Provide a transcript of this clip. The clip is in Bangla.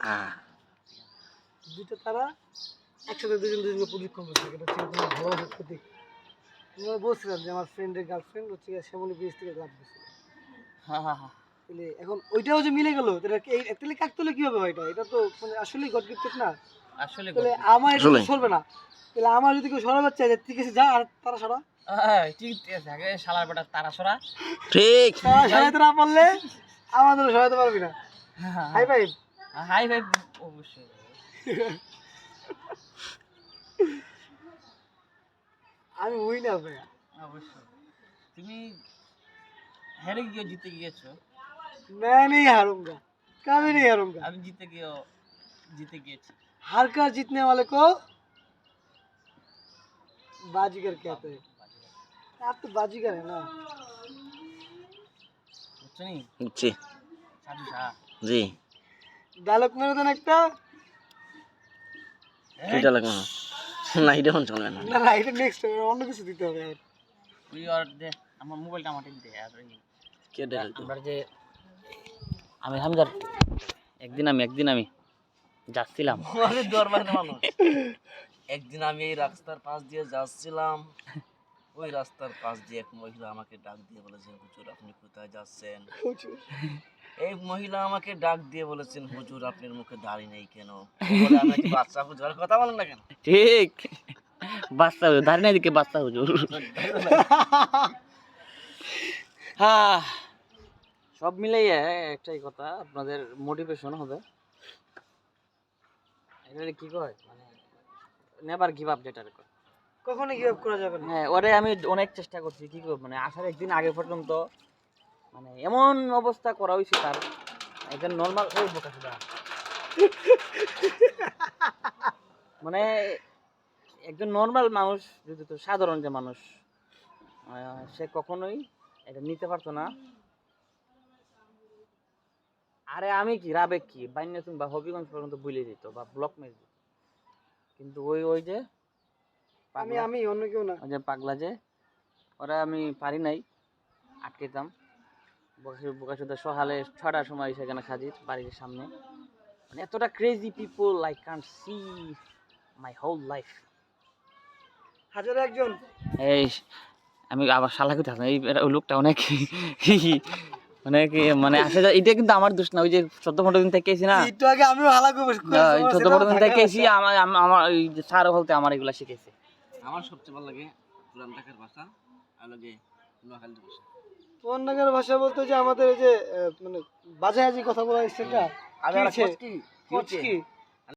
হ্যাঁ। দুটো তারা একসাথে দুজন দুজনকে প্রদীক্ষণ করছে এটা হচ্ছে তোমার ভালোবাসার প্রতীক। আমরা বলছিলাম যে আমার ফ্রেন্ডের গার্লফ্রেন্ড হচ্ছে শ্যামলী ব্রিজ থেকে লাভ দিয়েছিল হ্যাঁ হ্যাঁ হ্যাঁ। তাহলে এখন ওইটাও যে মিলে গেল তাহলে কি- এই- তাহলে কাকতলে কি হবে এটা? এটা তো মানে আসলেই গড গিফটেড না। আসলে তাহলে আমার এটা চলবে না। তাহলে আমার যদি কেউ সরাবার চাই যে ঠিক আছে যা আর তারা সরা। হ্যাঁ, ঠিক আছে আগে শালার বেটা তারা সরা। ঠিক। তারা সরাইতে না পারলে আমাদেরও সরাইতে পারবি না। হাই ভাই হাই ভাই অবশ্যই আমি উইনার ভাইয়া অবশ্যই তুমি হেরে গিয়ে জিতে গিয়েছো मैं नहीं हारूंगा कभी नहीं हारूंगा আমি জিতে গিয়েও জিতে গিয়েছি हार कर जीतने वाले को बाजीगर कहते हैं आप तो बाजीगर है ना বুঝছো নি জি সাধু শাহ জি ডায়লগ মেরে দেন একটা। এটা লাগে না না এটা এখন চলবে না। না এটা নেক্সট অন্য কিছু দিতে হবে আর। তুই আর দে আমার মোবাইলটা আমার দে আর কে ডাল আমরা যে আমি হামদার একদিন আমি একদিন আমি যাচ্ছিলাম। মানুষ। একদিন আমি এই রাস্তার পাশ দিয়ে যাচ্ছিলাম। ওই রাস্তার পাশ দিয়ে এক মহিলা আমাকে ডাক দিয়ে বলেছেন হুজুর আপনি কোথায় যাচ্ছেন? এই মহিলা আমাকে ডাক দিয়ে বলেছেন হুজুর আপনার মুখে দাড়ি নেই কেন? বলে, বাচ্চা হুজুর? কথা বলেন না কেন? ঠিক। বাচ্চা হুজুর দাঁড়িয়ে নাই দিকে বাচ্চা হুজুর। হ্যাঁ সব মিলেই একটাই কথা আপনাদের মোটিভেশন হবে। এটা কি কয়? মানে নেভার গিভ আপ যেটা কয়। কখনো গিভ করা যাবে না। হ্যাঁ ওরে আমি অনেক চেষ্টা করছি, কি করব? মানে আসার একদিন আগে পর্যন্ত মানে এমন অবস্থা করা হয়েছে তার একজন নর্মাল ওই বোকা মানে একজন নর্মাল মানুষ যদি তো সাধারণ যে মানুষ সে কখনোই এটা নিতে পারতো না। আরে আমি কি, রাবেক কি? বাইন্যাতুন বা হবিগঞ্জ পর্যন্ত ভুলে দিত বা ব্লক মেরে দিত। কিন্তু ওই ওই যে আমি আমি অন্য কেউ না। যে পাগলা যে ওরা আমি পারি নাই আটকেতাম। বোকাসুদা সকালে ছটার সময় সেখানে হাজির বাড়ির সামনে। মানে এতটা crazy people I can't see my whole life হাজারে একজন। এই আমি আবার শালাকে থাকতাম এই লোকটা অনেক মানে কি মানে আসে এটা কিন্তু আমার দোষ না ওই যে চোদ্দ পনেরো দিন থেকে এসি না। একটু আগে আমিও হালা করে চোদ্দ পনেরো দিন থেকে এসি আমার আম- আমার স্যার বলতে আমার এগুলা শিখেছে। আমার সবচেয়ে ভালো লাগে পুরান ঢাকার ভাষা আর লাগে নোয়াখালীর ভাষা। পন্নাগের ভাষা বলতে যে আমাদের এই যে মানে বাজে হাজি কথা বলা স্টাইলটা? কি কি